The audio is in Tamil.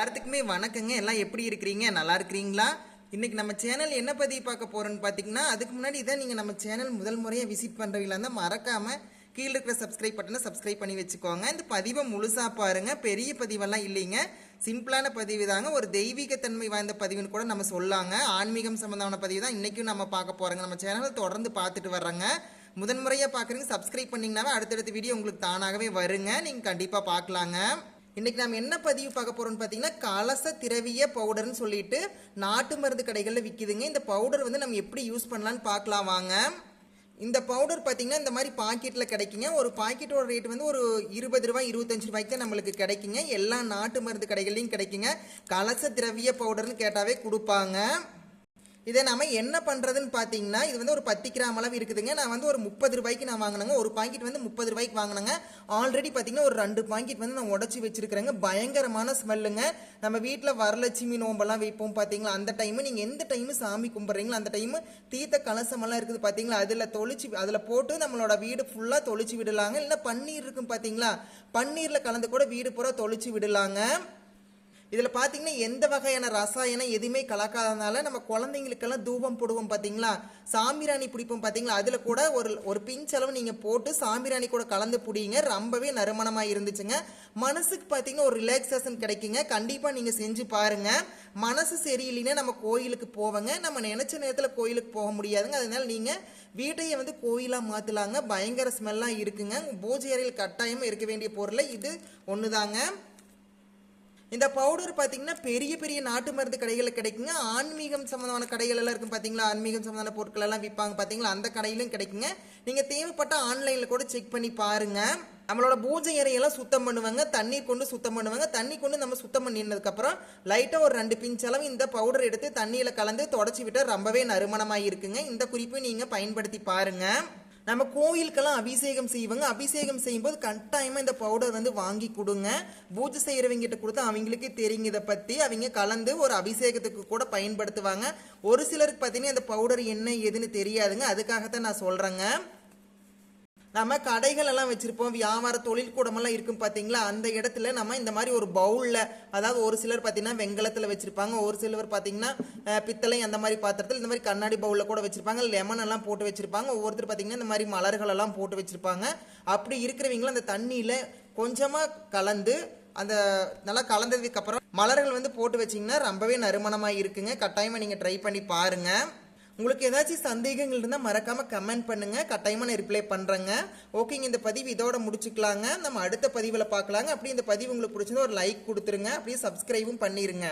எல்லாத்துக்குமே வணக்கங்க. எல்லாம் எப்படி இருக்கிறீங்க? நல்லா இருக்கிறீங்களா? இன்னைக்கு நம்ம சேனல் என்ன பதிவு பார்க்க போகிறோன்னு பார்த்தீங்கன்னா அதுக்கு முன்னாடி இதான் நீங்கள் நம்ம சேனல் முதல் முறையாக விசிட் பண்ணுறவங்களா இருந்தால் மறக்காம கீழே இருக்கிற சப்ஸ்கிரைப் பட்டனை சப்ஸ்கிரைப் பண்ணி வச்சுக்கோங்க. இந்த பதிவை முழுசா பாருங்க. பெரிய பதிவெல்லாம் இல்லைங்க. சிம்பிளான பதிவு தாங்க. ஒரு தெய்வீகத்தன்மை வாய்ந்த பதிவுன்னு கூட நம்ம சொல்லாங்க. ஆன்மீகம் சம்பந்தமான பதிவு தான் இன்னைக்கும் நம்ம பார்க்க போறோங்க. நம்ம சேனலை தொடர்ந்து பார்த்துட்டு வர்றோங்க. முதன்முறையாக பார்க்குறீங்க சப்ஸ்கிரைப் பண்ணிங்கனாவே அடுத்தடுத்த வீடியோ உங்களுக்கு தானாகவே வருங்க. நீங்கள் கண்டிப்பாக பார்க்கலாங்க. இன்றைக்கி நாம் என்ன பதிவு பார்க்க போகிறோம்னு பார்த்தீங்கன்னா கலச திரவிய பவுடர்னு சொல்லிட்டு நாட்டு மருந்து கடைகளில் விற்கிதுங்க இந்த பவுடர் வந்து நம்ம எப்படி யூஸ் பண்ணலான்னு பார்க்கலாம் வாங்க. இந்த பவுடர் பார்த்தீங்கன்னா இந்த மாதிரி பாக்கெட்டில் கிடைக்குங்க. ஒரு பாக்கெட்டோட ரேட் வந்து ஒரு இருபது ரூபாய் இருபத்தஞ்சு ரூபாய்க்கு தான் நம்மளுக்கு கிடைக்குங்க. எல்லா நாட்டு மருந்து கடைகள்லையும் கிடைக்குங்க. கலச திரவிய பவுடர்னு கேட்டாவே கொடுப்பாங்க. இதை நாம் என்ன பண்ணுறதுன்னு பார்த்தீங்கன்னா இது வந்து ஒரு பத்து கிராம் அளவு இருக்குதுங்க. நான் வந்து ஒரு முப்பது ரூபாய்க்கு நான் வாங்கினேங்க. ஒரு பாக்கெட் வந்து முப்பது ரூபாய்க்கு வாங்கினேங்க. ஆல்ரெடி பார்த்தீங்கன்னா ஒரு ரெண்டு பாக்கெட் வந்து நான் உடச்சி வச்சிருக்கிறேங்க. பயங்கரமான ஸ்மெல்லுங்க. நம்ம வீட்டில் வரலட்சுமி நோம்பெல்லாம் வைப்போம் பார்த்தீங்களா அந்த டைமு நீங்கள் எந்த டைமு சாமி கும்பிட்றீங்களோ அந்த டைமு தீர்த்த கலசமெல்லாம் இருக்குது பார்த்தீங்களா அதில் தொளிச்சு அதில் போட்டு நம்மளோட வீடு ஃபுல்லாக தொளிச்சு விடலாங்க. இல்லை பன்னீர் இருக்கும் பார்த்தீங்களா பன்னீரில் கலந்து கூட வீடு பூரா தொளிச்சு விடலாங்க. இதில் பார்த்தீங்கன்னா எந்த வகையான ரசாயனம் எதுவுமே கலக்காதனால நம்ம குழந்தைங்களுக்கெல்லாம் தூபம் போடுவோம் பார்த்தீங்களா சாம்பிராணி பிடிப்போம் பார்த்தீங்களா அதில் கூட ஒரு ஒரு பிஞ்சளவு நீங்கள் போட்டு சாம்பிராணி கூட கலந்து பிடிங்க. ரொம்பவே நறுமணமாக இருந்துச்சுங்க. மனசுக்கு பார்த்தீங்கன்னா ஒரு ரிலாக்ஸேஷன் கிடைக்குங்க. கண்டிப்பாக நீங்கள் செஞ்சு பாருங்க. மனசு சரியில்லைன்னா நம்ம கோயிலுக்கு போவோங்க. நம்ம நினச்ச நேரத்தில் கோயிலுக்கு போக முடியாதுங்க. அதனால் நீங்கள் வீட்டையே வந்து கோயிலாக மாற்றலாங்க பயங்கர ஸ்மெல்லாக இருக்குங்க. பூஜை அறையில் கட்டாயமாக இருக்க வேண்டிய பொருளை இது. ஒன்று தாங்க இந்த பவுடர் பார்த்தீங்கன்னா பெரிய பெரிய நாட்டு மருந்து கடைகளில் கிடைக்குங்க. ஆன்மீகம் சம்மந்தமான கடைகள் எல்லாம் இருக்கும் பார்த்தீங்களா ஆன்மீகம் சம்மந்தமான பொருட்கள் எல்லாம் விற்பாங்க பார்த்தீங்களா அந்த கடையிலும் கிடைக்குங்க. நீங்கள் தேவைப்பட்ட ஆன்லைனில் கூட செக் பண்ணி பாருங்க. நம்மளோட பூஜை அறையெல்லாம் சுத்தம் பண்ணுவாங்க. தண்ணீர் கொண்டு சுத்தம் பண்ணுவாங்க. தண்ணி கொண்டு நம்ம சுத்தம் பண்ணினதுக்கப்புறம் லைட்டாக ஒரு ரெண்டு பிஞ்ச் அளவு இந்த பவுடர் எடுத்து தண்ணியில் கலந்து தொடச்சி விட்டால் ரொம்பவே நறுமணமாக இருக்குங்க இந்த குறிப்பை நீங்கள் பயன்படுத்தி பாருங்கள் நம்ம கோயிலுக்கெல்லாம் அபிஷேகம் செய்வாங்க. அபிஷேகம் செய்யும்போது கட்டாயமாக இந்த பவுடர் வந்து வாங்கி கொடுங்க. பூஜை செய்கிறவங்கிட்ட கொடுத்து அவங்களுக்கு தெரியுங்க இதை பற்றி அவங்க கலந்து ஒரு அபிஷேகத்துக்கு கூட பயன்படுத்துவாங்க. ஒரு சிலருக்கு பார்த்தீங்கன்னா இந்த பவுடர் என்ன ஏதுன்னு தெரியாதுங்க. அதுக்காகத்தான் நான் சொல்கிறேங்க நம்ம கடைகள் எல்லாம் வச்சிருப்போம். வியாபார தொழில் கூடமெல்லாம் இருக்கும் பார்த்தீங்களா அந்த இடத்துல நம்ம இந்த மாதிரி ஒரு பவுலில் அதாவது ஒரு சிலர் பார்த்தீங்கன்னா வெங்கலத்தில் வச்சிருப்பாங்க. ஒரு சிலர் பார்த்தீங்கன்னா பித்தளை அந்த மாதிரி பாத்திரத்தில் இந்த மாதிரி கண்ணாடி பவுலில் கூட வச்சிருப்பாங்க. லெமன் எல்லாம் போட்டு வச்சிருப்பாங்க. ஒவ்வொருத்தர் பார்த்தீங்கன்னா இந்த மாதிரி மலர்கள் எல்லாம் போட்டு வச்சிருப்பாங்க. அப்படி இருக்கிறவங்களும் அந்த தண்ணியில் கொஞ்சமாக கலந்து அந்த நல்லா கலந்ததுக்கு அப்புறம் மலர்கள் வந்து போட்டு வச்சிங்கன்னா ரொம்பவே நறுமணமாக இருக்குங்க. கட்டாயமாக நீங்கள் ட்ரை பண்ணி பாருங்கள் உங்களுக்கு ஏதாச்சும் சந்தேகங்கள் இருந்தால் மறக்காமல் கமெண்ட் பண்ணுங்க. கட்டாயமாக நான் ரிப்ளை பண்ணுறேங்க ஓகேங்க இந்த பதிவு இதோட முடிச்சுக்கலாங்க. நம்ம அடுத்த பதிவில் பார்க்கலாங்க. அப்படியே இந்த பதிவு உங்களுக்கு பிடிச்சிருந்தா ஒரு லைக் கொடுத்துருங்க. அப்படியே சப்ஸ்கிரைபும் பண்ணிருங்க.